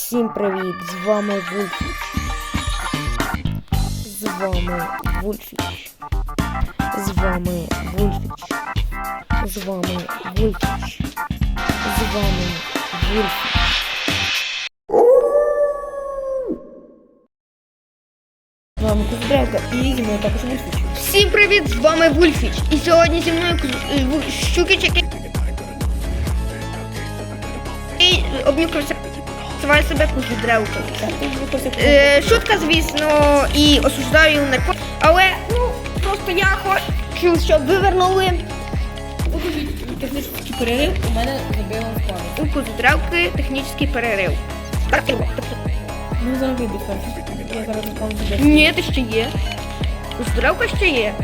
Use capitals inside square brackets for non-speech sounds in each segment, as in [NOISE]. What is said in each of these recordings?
Всім привіт! З вами Вульфіч. З вами Вульфіч. З вами Вульфіч. З вами Вульфіч. З вами Вульфіч. З вами Куздревка і зі мною також Вульфіч. Всім привіт! З вами Вульфіч. І сьогодні зі мною е, Ву- Називає себе Куздревкою. Так, Е, шутка, звісно, і осуждаю нарко. Але ну просто я хочу, щоб ви вернули технічний перерив у мене забило в пам'ять. у Куздревки технічний перерив. Ну, зараз вибіг Я зараз буде. Ні, ти ще є. Куздревка ще є.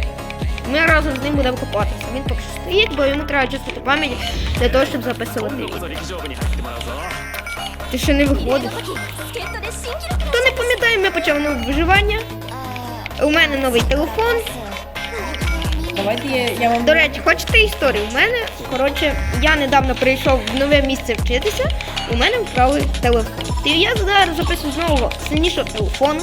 Ми разом з ним будемо копатися. Він поки що стоїть, бо йому треба чистити пам'ять для того, щоб записувати відео. Ти ще не виходиш. Хто не пам'ятає, ми почали нове виживання. У мене новий телефон. Давайте я, я вам До речі, хочете історію? У мене, коротше, я недавно прийшов в нове місце вчитися, у мене вкрали телефон. І я зараз записую знову сильнішого телефону.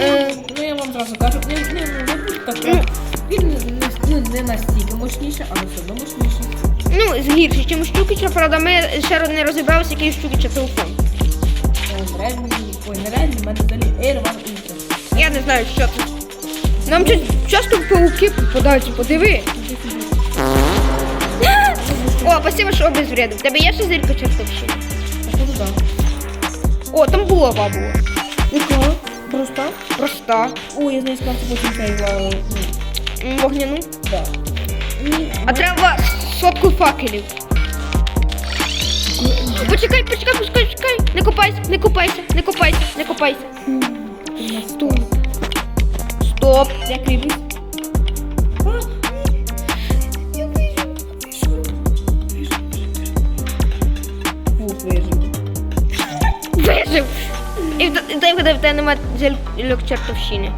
Е, Ну я вам зразу кажу, не, не, не буде так. Ну. Він не, не, ну, не настільки мощніше, але все одно мощніше. Ну, гірше, чим у Щукіча, правда, ми ще раз не розібралися, який у Щукіча телефон. Ой, не мене взагалі Air One Ultra. Я не знаю, що це. Нам ча- часто пауки попадаються, подиви. О, спасибо, що обезвредив. Тебе є ще зірка що туди? О, там булава була. Яка? Просто? Проста. О, я знаю, сказав, що потім цей, е, ну, Вогняну. да. А треба сотку факелів. Почекай, почекай, почекай, почекай. Не копайся, не копайся, не копайся, не копайся. Стоп. Стоп. Я кріпись. Фух, вижив. Вижив. І і дай вгадай, в тебе немає зельок чертовщини.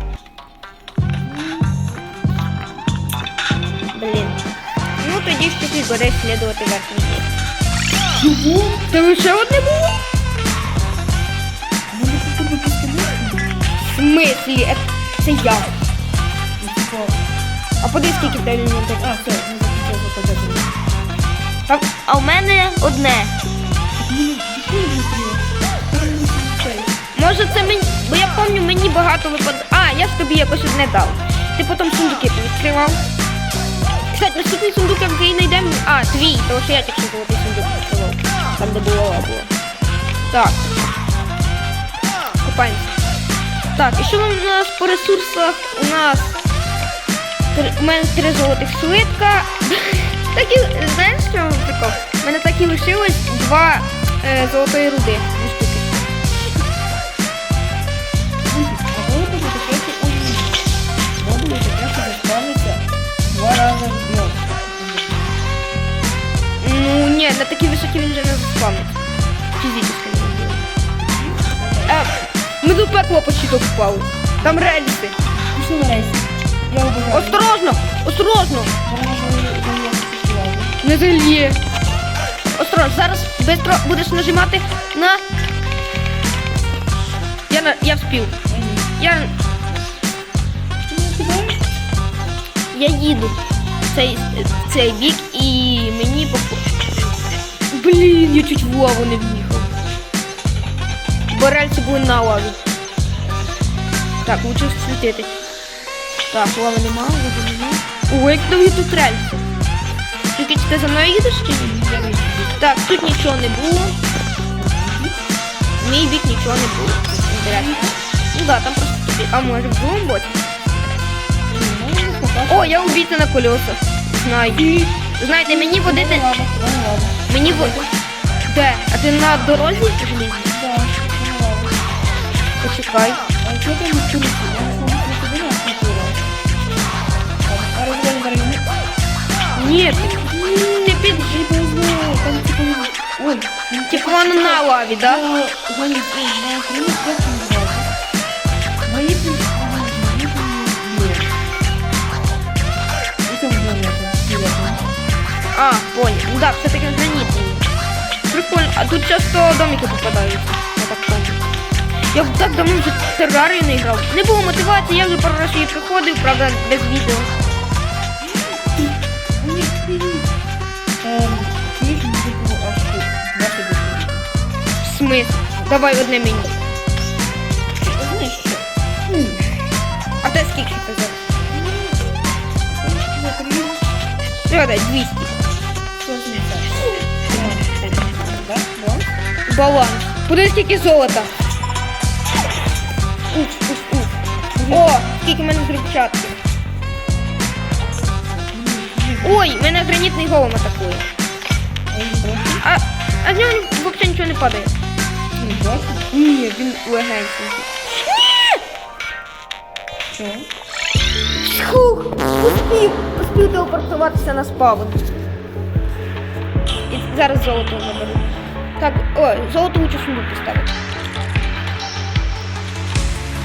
Тоді ж ти береш слідувати верхній бік. Чого? Це лише одне було? В смислі? Е, Це я. А подивись, скільки в тебе інвентарі. а, все, не закінчив показати. А, а в мене одне. Може це мені. Бо я пам'ятаю, мені багато випадає. А, я ж тобі якось одне дав. Ти потім сундуки відкривав. Кстати, наступний сундук, який знайдемо. А, твій, тому що я тільки золотий сундук відкривав. Там, де була лава. Так. Купаємося. Так, і що у нас по ресурсах? У нас у мене три золотих слитка. Так і, знаєш, що прикол? У мене так і лишилось два е, золотої руди. Ні, на такій висоті він вже не заспавниться. Фізично не буде. Е, ми до пекла почти впали. Там рельси. Пішли на рейс. Я обожаю. Осторожно! Осторожно! Не зальє. Осторожно, зараз швидко будеш нажимати на. Я на. Я вспів. Я. Ти мене кидаєш? Я їду в цей, в цей бік і мені попу. Блін, я чуть в лаву не в'їхав. Бо рельси були на лаві. Так, лучше світити. Так, лави нема, лави нема. Ой, як довгі тут рельси. Тільки ти за мною їдеш чи ні? Так, тут нічого не було. Мій бік нічого не було. Інтересно. Ну да, там просто тобі. А може в другому боці? Ну. О, я убійця на колесах. Знаю. Знаєте, мені водити. Вона лава, вона лава. Мені водити. Де? А ти на дорозі желізні? Да, вона лава. Почекай. А що ти не чуєш? Я не можу туди на культуру. А розглянь зараз. Ні. Ти під. Я повезло, там типу... Ой, Типу воно на лаві, да? Я звоню, на Украине как называется? Мои пи- мои пи- И там звонят, А, понял. Ну да, все-таки гранітний. Прикольно. А тут часто домики попадаються. так помню. Я так давно вже в терарію не. Не було мотивації, я вже пару разів приходив, правда, без відео. Чуєш музику аж 20 десятих? В смисл? Давай одне мені. А ти скільки я Все, дай, 200. Баланс? Подивись, скільки золота. Уф, уф, уф. О, скільки в мене зрубчатки. Ой, мене гранітний голем атакує. А? А, з нього взагалі нічого не падає. Ні, він легенький. Що? Хух, успів, успів телепортуватися на спавн. І зараз золото заберу. Так, ой, золото лучше сундук поставити.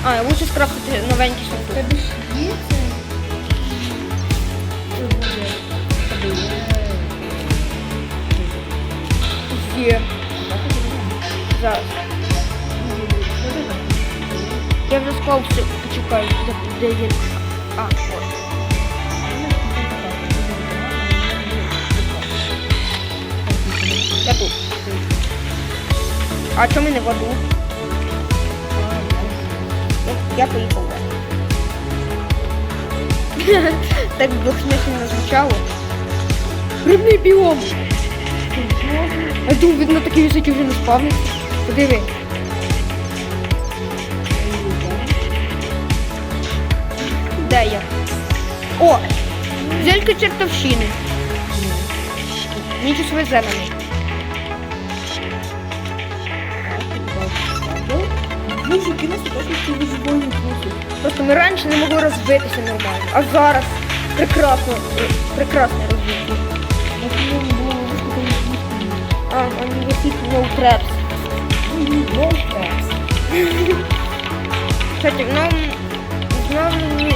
А, лучше скрафтити новенький сундук. Тебе ж є це? Є? Зараз. Я вже склав все. Почекай, де, де є. А, А чому не в аду? Я, поїхав. [LAUGHS] так двохсмисленно звучало. Рибний біом. А я думаю, він на вже не спавниться. Подиви. Де я? О! Зелька чертовщини. Нічого своє Боже, кінець точно ці виживання просто. Просто ми раніше не могли розбитися нормально. А зараз прекрасно. На цьому було виступити А, вони висить low traps. Кстати, в новому, в новому,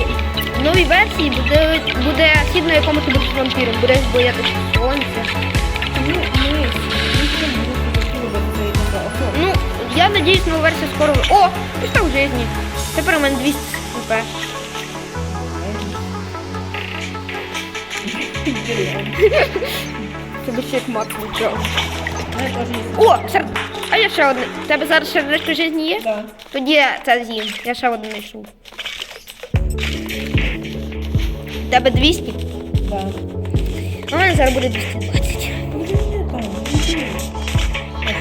в новій версії буде, буде хідно якому ти будеш вампіром. Будеш боятися сонця. Ну, я надіюсь, нова версія скоро. О, пісток жизни. Тепер у мене 200 хп. Це би ще як Макс нічого. О, сер... а я ще одне. У тебе зараз ще сердечко жизни є? Да. Тоді це з'їм. Я ще одне знайшов. У тебе 200? Да. У мене зараз буде 220.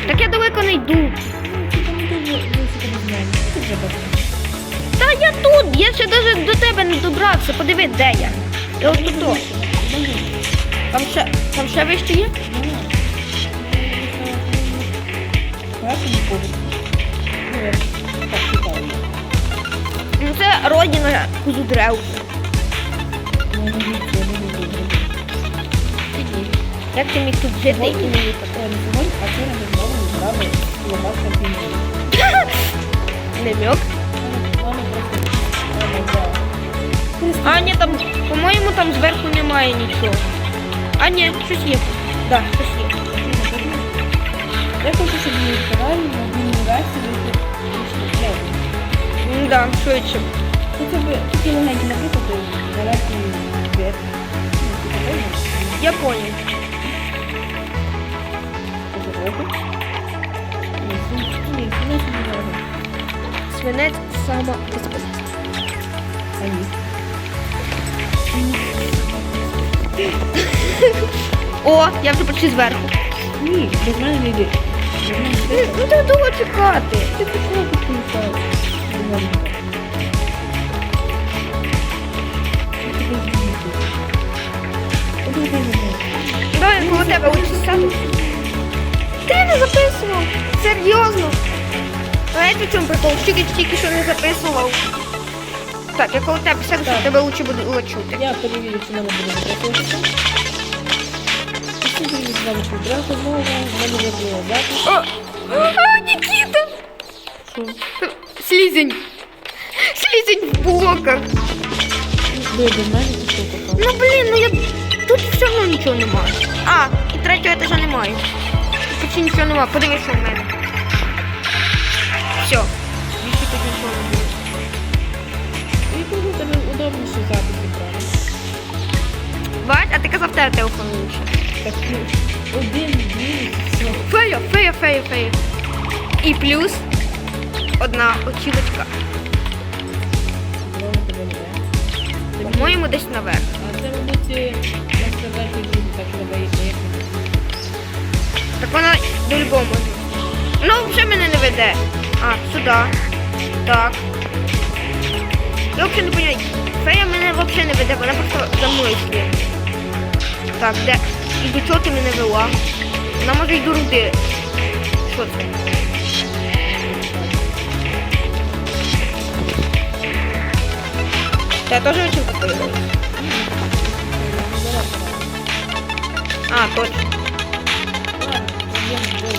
Так я далеко не йду. Та я тут, я ще навіть до тебе не добрався. Подиви, де я. Я от тут. Там ще, там ще вище є? Ну це родина кузудрев. Як ти міг тут жити і не їхати? Намек? А, ні, там, по-моєму, там зверху немає нічого. А, ні, щось є. Да, щось є. Я хочу, щоб мені каналі на мобільній версії вийшли Ну да, швидше. Ну це би такі легенькі наприклад, далекі від. Я понял. Свинець сама О, я вже почти зверху. Ні, без мене не йди. Ну так довго чекати. Ти такого зніму. Давай коло тебе лучше. Ти не записував. Серйозно. Знаєте, в чому прикол? Тільки тільки що не записував. Так, я тебе сяду, щоб тебе лучше буде чути. Я перевірю, чи в мене буде записуватися. І всім з вами Кубрак, знову в мене вже було запис. О, а, Нікіта! Що? Слізень. Слізень в блоках. Мене що? Ну блін, ну я тут все одно нічого немає. А, і третього етажа немає. Почти нічого немає. Подивись що в мене. Все. Більше тут нічого не буде. І у тебе удобніше записи брати. Бать, а ти казав тебе телефон лучше. Так, ну, один мінус, все. Фея, фея, фея, фея. І плюс одна очілочка. Тебе не По-моєму, десь наверх. А це, мабуть, е, на сказати буде так, треба їх. Так вона до-любому. Ну, вже мене не веде. А, сюди. Так. Я взагалі не поняла. Фея мене взагалі не веде, вона просто за мною слід. Так, де? І до чого ти мене вела? Вона може й дурди. Що це? Та я теж очівка появилась. А, точно. Ладно, проблем не буде.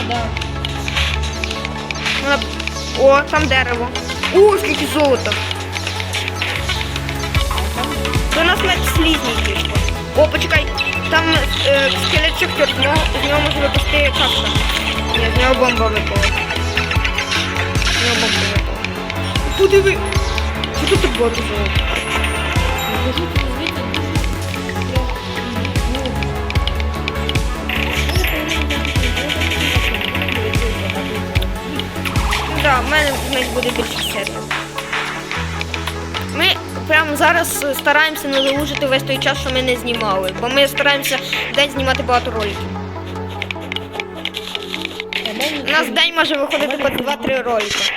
А, да. О, там дерево. О, скільки золота. До нас навіть слізні. О, почекай, там е, скелет шахтер, з нього, з нього може випустити каска. Ні, з нього бомба випала. З нього бомба випала. Подиви! Що тут так багато мене навіть буде більше сету. Ми прямо зараз стараємося не залужити весь той час, що ми не знімали. Бо ми стараємося в день знімати багато роликів. У нас в день може виходити по 2-3 ролики.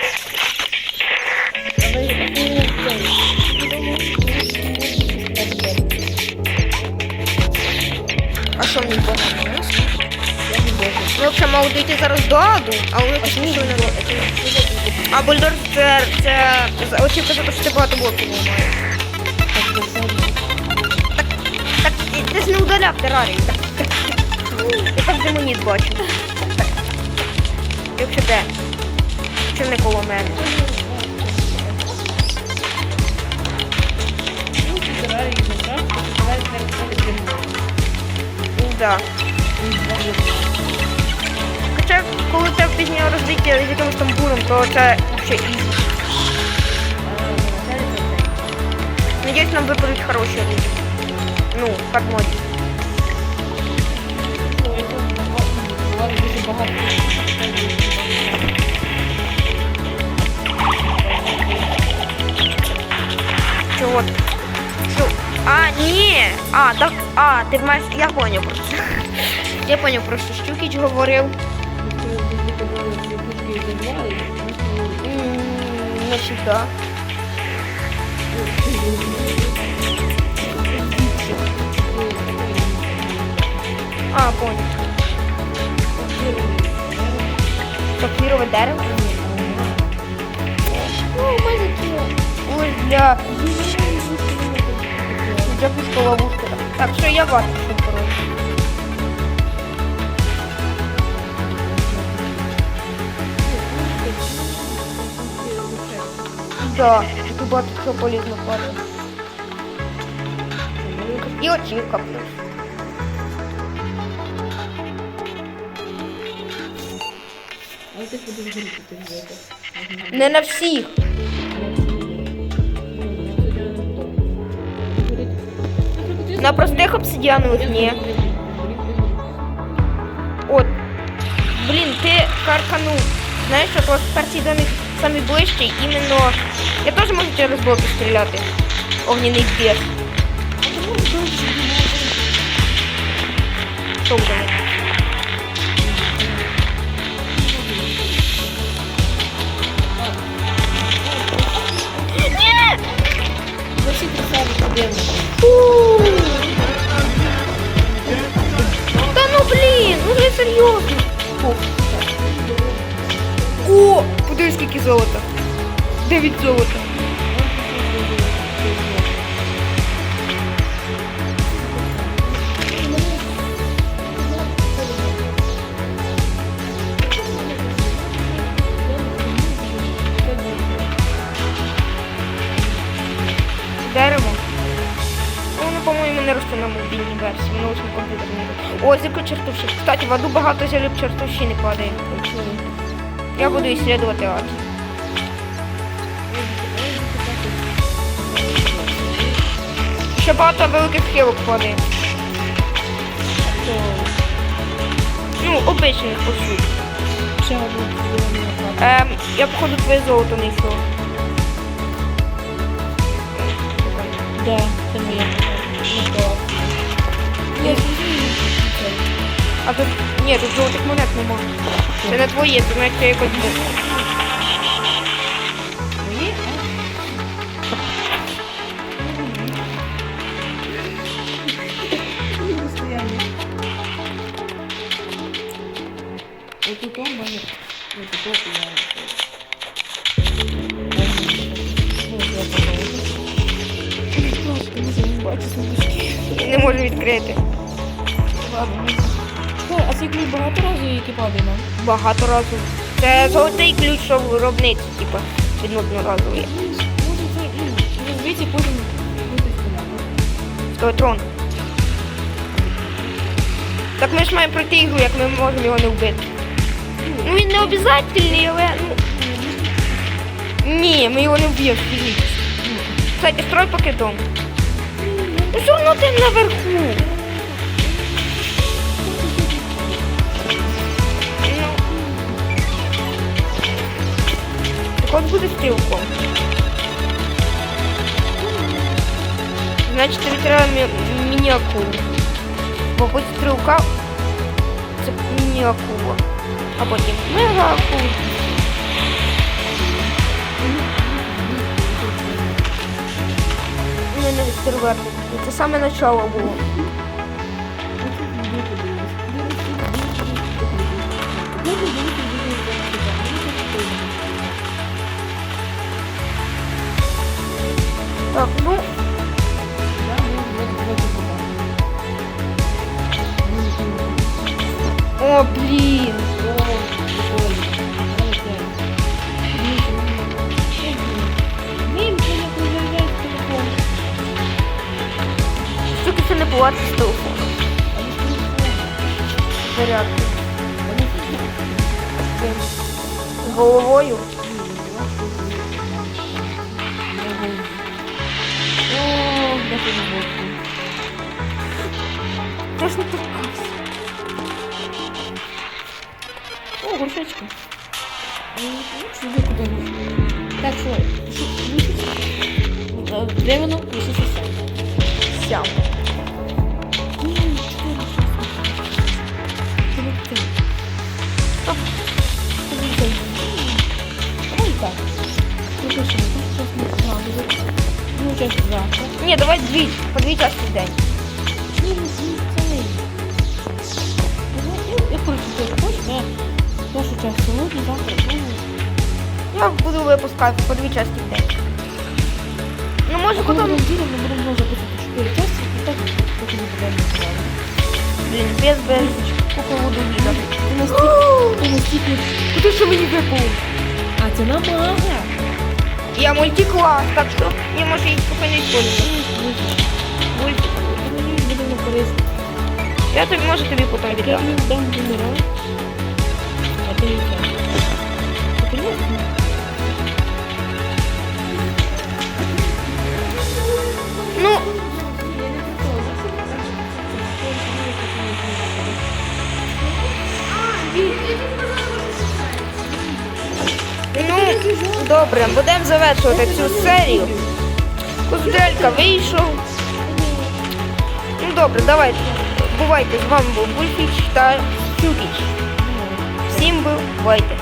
А що мені погано? Ми взагалі мали дійти зараз до аду, а вони пішли А бульдор це, це, те, що ти багато блоків ламаєш. Так, і ти ж не удаляв. Так, так, так. Я так демоніт бачу. Так. Якщо де? Чи не коло мене? Да. Хоча, коли тебе пізніше роздиття з якимось там буром, то це ще ізі. Надіюсь, нам випадуть хороші люди. Ну, хардмоді. Чого? Що? А, ні! А, так, а, ти маєш. Я поняв просто. Я поняв просто, що Кіч говорив. Не сюди. А, понял. Сапфірове дерево? Ой, Ой, бля. Джакушка ловушка. Так, що я бачу, Да, тут багато чого полізно падає. І очівка плюс. Не на всіх. На простих обсидіанових ні. От. Блін, ти карканув. Знаєш, от ось перший домик самий ближчий, іменно. Я теж можу через блоки стріляти. Огняний бєг. Що буде? Ні! Ви всі красаві подивно. Фу. Та ну блін, ну вже серйозно. Золота. Дев'ять золота. Дерево. Воно, по-моєму, не росте на мобільній версії, воно ось на комп'ютерній. О, зірка чертовщини. Кстати, в аду багато зілів чертовщини падає. Я буду исследовать ад. Ще багато великих хилок падає. Ну, обичних по суті. Ще одну. Ем, я походу твоє золото не йшов. Да, це. Наклав. Я. А тут. Ні, тут золотих монет нема. Це не твоє, це навіть якось тут он монет. Вот тут я. Я не. Можу відкрити. Ладно. А цей ключ багато разів які падає нам? Багато разів. Це золотий ключ, що в виробниці, типу, одноразовий. Може це, ну, розвиті потім бути Той трон. Так ми ж маємо пройти ігру, як ми можемо його не вбити. Ну він не обов'язательний, але ну. Ні, ми його не вб'ємо фізично. Кстати, строй поки дом. Ну все одно ти наверху. Ну. Так от буде стрілком. Значить, тобі треба мі- міні-акулу. Бо будь стрілка це міні-акула. А потім мега-акула. Не, не стервер. Це саме начало було. Так, ну, о, блін. З телефону. Зарядки. Головою. Це ж не. О, горшечки. Сюди куди Так, що? Де воно? Сам. Сям. Щось не згадую. Ну, час завтра. Ні, давай дві, по дві чашки не не. Ну, я- Я хочу, ти хочеш, я першу часть сьогодні, завтра, Я буду випускати по дві чашки в. Ну, може, коли потім... будемо ділом, ми будемо записати 4 части, і так не будемо сказати. Блін, без, по поводу віда. Ти настільки, ти настільки... Куди що мені випало? А, це намага. Я мультиклас, так що я можу їх поки не использовать. Мультик. Мені буде на користь. Я тобі можу тобі потім Я віддати. їм дам генерал. А ти не це. Ти понятно? Ну, добре, будемо завершувати цю серію. Куздрелька вийшов. Ну добре, давайте. Бувайте, з вами був Бульфіч та Сюкіч. Всім бувайте.